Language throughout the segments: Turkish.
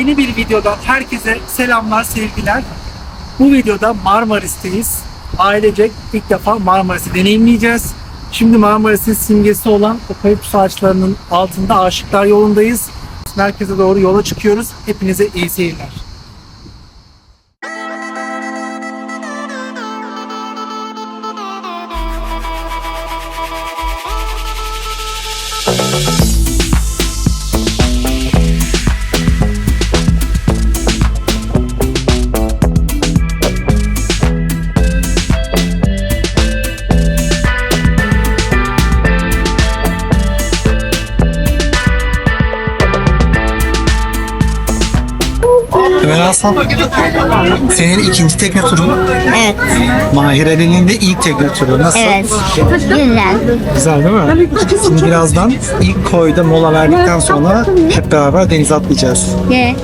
Yeni bir videodan herkese selamlar, sevgiler. Bu videoda Marmaris'teyiz. Ailecek ilk defa Marmaris'i deneyimleyeceğiz. Şimdi Marmaris'in simgesi olan okaliptüs ağaçlarının altında Aşıklar yolundayız. Merkeze doğru yola çıkıyoruz. Hepinize iyi seyirler. Aslan, senin ikinci tekne turun. Evet, Mahir Ali'nin de ilk tekne turu. Nasıl? evet. Güzel. Güzel değil mi? Şimdi birazdan ilk koyda mola verdikten sonra hep beraber denize atlayacağız. Ne?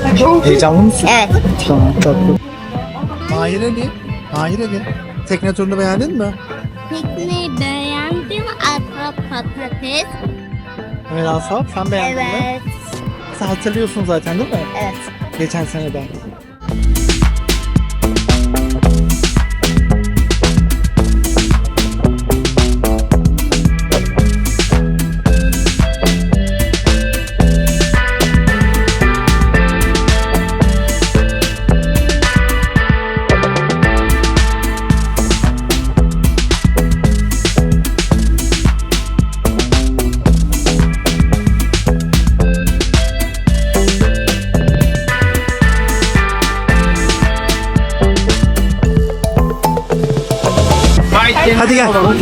Heyecanlı mısın? Evet. Tamam, tatlı. Mahir Ali, Mahir Ali. Tekne turunu beğendin mi? Pikniği beğendim. Ata patates. Ömer Aslan, sen beğendin mi? Evet. Sen hatırlıyorsun zaten değil mi? Evet. Geçen seneden.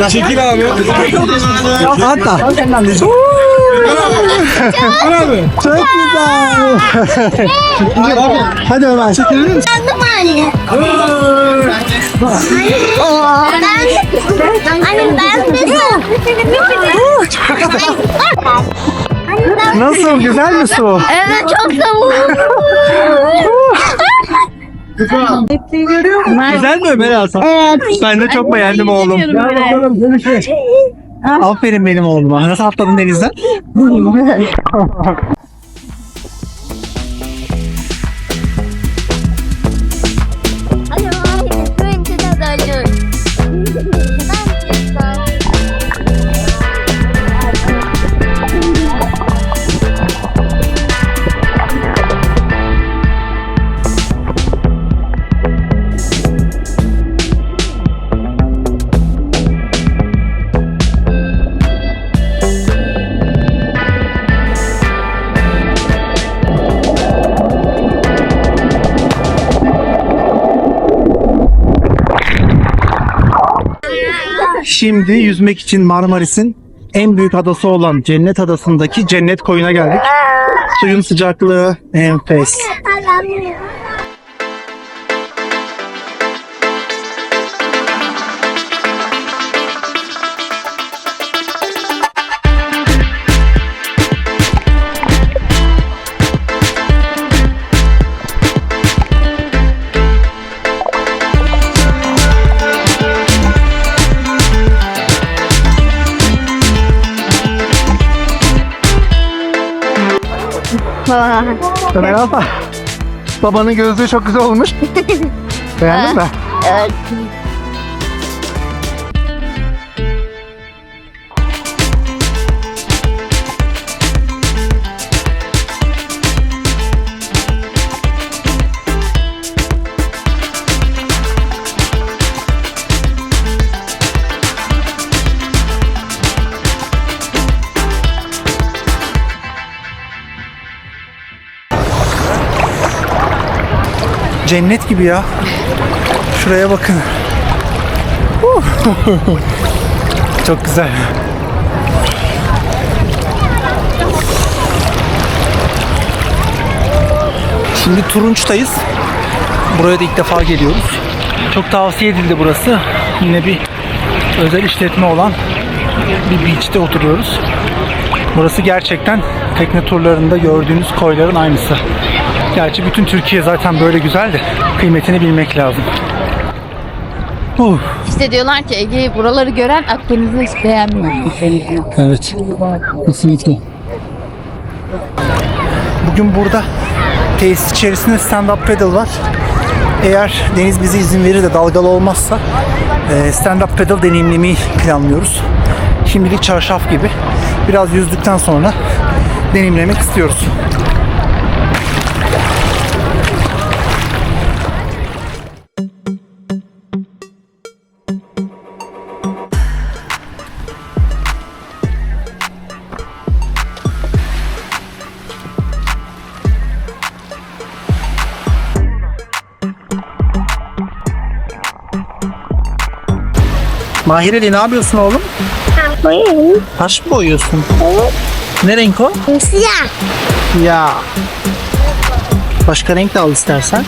Çekil abi. Atla. abi. Çok güzel. Hadi Ömer. Çekilir misin? Anladım anne. Ben, anne ben de Nasıl? Güzel mi su? Evet çok soğuk. Güzel mi Ömer Hasan? Evet. Ben de çok beğendim oğlum. Aferin benim oğluma. Nasıl atladın denizden? Şimdi yüzmek için Marmaris'in en büyük adası olan Cennet Adası'ndaki Cennet Koyu'na geldik. Suyun sıcaklığı enfes. Ömer Alfa. Babanın gözlüğü çok güzel olmuş. Beğendin mi? Evet. Cennet gibi ya. Şuraya bakın. Çok güzel. Şimdi Turunç'tayız. Buraya da ilk defa geliyoruz. Çok tavsiye edildi burası. Yine bir özel işletme olan bir beach'te oturuyoruz. Burası gerçekten tekne turlarında gördüğünüz koyların aynısı. Gerçi bütün Türkiye zaten böyle güzel de kıymetini bilmek lazım. Uh, İşte diyorlar ki Ege buraları gören Akdeniz'i hiç beğenmiyor. evet. Kesinlikle. Bugün burada Tesis içerisinde stand-up pedal var. Eğer deniz bize izin verir de dalgalı olmazsa e, stand-up pedal deneyimlemeyi planlıyoruz. Şimdilik çarşaf gibi. Biraz yüzdükten sonra deneyimlemek istiyoruz. Mahir Ali ne yapıyorsun oğlum? Boyayım. Taş mı boyuyorsun? Ne renk o? Siyah. Ya. Başka renk de al istersen.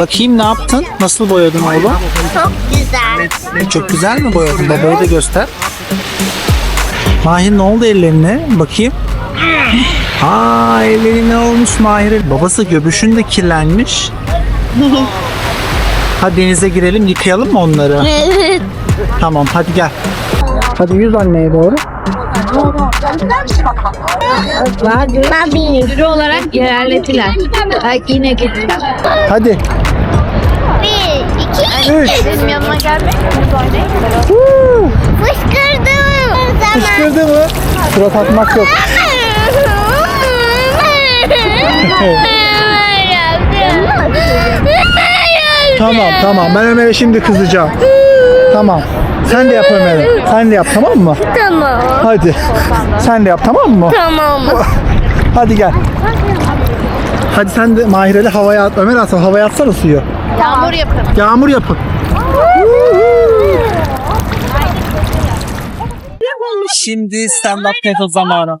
Bakayım ne yaptın? Nasıl boyadın oğlum? Çok güzel. Çok güzel mi boyadın? Babaya da göster. Mahir ne oldu ellerine? Bakayım. Aa elleri ne olmuş Mahir'in? Babası göbüşün de kirlenmiş. Hadi denize girelim yıkayalım mı onları? Evet. Tamam hadi gel. Hadi yüz anneye doğru. Mavi. Sürü olarak ilerletiler. Belki yine gittiler. Hadi. Bir, iki, Üç. Benim yanıma gelmek fışkırdım. Fışkırdı mı? Surat atmak yok. Tamam tamam ben Ömer'e şimdi kızacağım. Tamam. Sen de yap Ömer'e. Sen de yap tamam mı? Tamam. Hadi. Sen de yap tamam mı? Tamam. Hadi gel. Hadi sen de Mahireli havaya at. Ömer atsana havaya atsana suyu. Yağmur yapın. Yağmur yapın. Şimdi stand up pedal zamanı.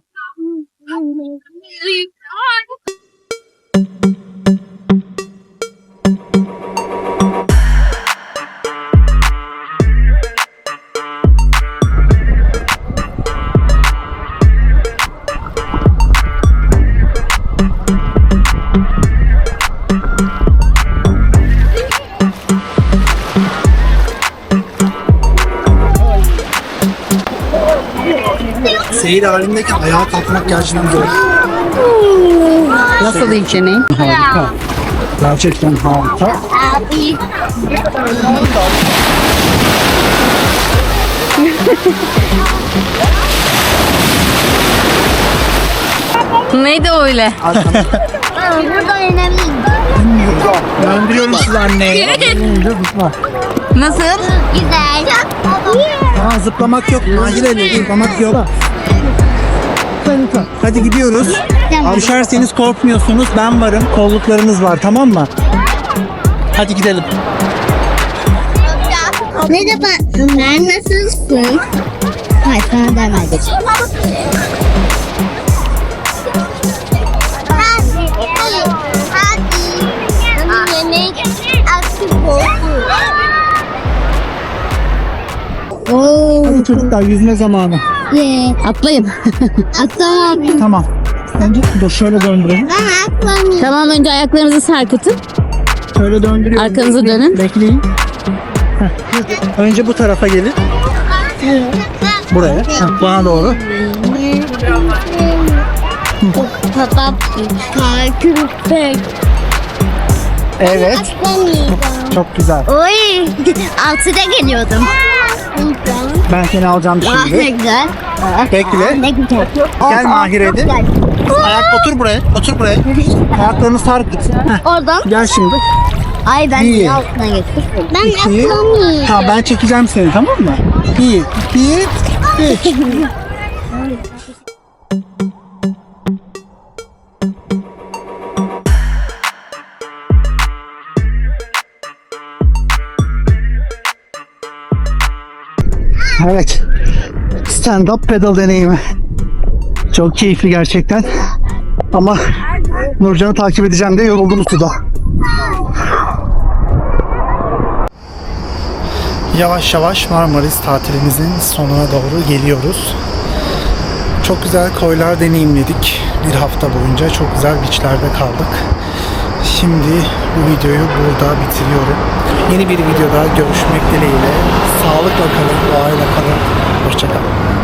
Seyir halindeyken ayağa kalkmak gerçekten zor. Nasıl ilçeneyin? Harika. Gerçekten harika. Abi. Neydi öyle? Burada önemli. Döndürüyorum sizi anneye. Zıpla. Nasıl? Güzel. Aa, zıplamak yok. Mahir elle zıplamak yok. Hadi gidiyoruz. Tamam. Düşerseniz korkmuyorsunuz. Ben varım. Kolluklarınız var tamam mı? Hadi gidelim. Merhaba. Ömer nasılsın? Hayır sana oldu. Oo. Hadi çocuklar yüzme zamanı. Ye. Atlayın. Atlamam. Tamam. Önce dur şöyle döndürelim. Ben atlamıyorum. Tamam önce ayaklarınızı sarkıtın. Şöyle döndürüyorum. Bekleyin, dönün. Bekleyin. Heh. Önce bu tarafa gelin. Buraya. Heh, bana doğru. Köpek. Evet. Çok güzel. Oy. Altıda geliyordum. Ben seni alacağım Ah ne şimdi. güzel. Bekle. Ne güzel. Gel Mahir Çok Edi. güzel. Ayak otur buraya. Otur buraya. Ayaklarını sarkıt. Heh, Oradan. Gel şimdi. Ay ben İyi. de altına getir. Ben İki. atlamayayım. Tamam ben çekeceğim seni tamam mı? Bir, bir, üç. Evet. Stand up pedal deneyimi. Çok keyifli gerçekten. Ama Nurcan'ı takip edeceğim diye yoruldum suda. Yavaş yavaş Marmaris tatilimizin sonuna doğru geliyoruz. Çok güzel koylar deneyimledik bir hafta boyunca. Çok güzel beachlerde kaldık. Şimdi bu videoyu burada bitiriyorum. Yeni bir videoda görüşmek dileğiyle. Sağlıkla kalın, doğayla kalın. Hoşçakalın.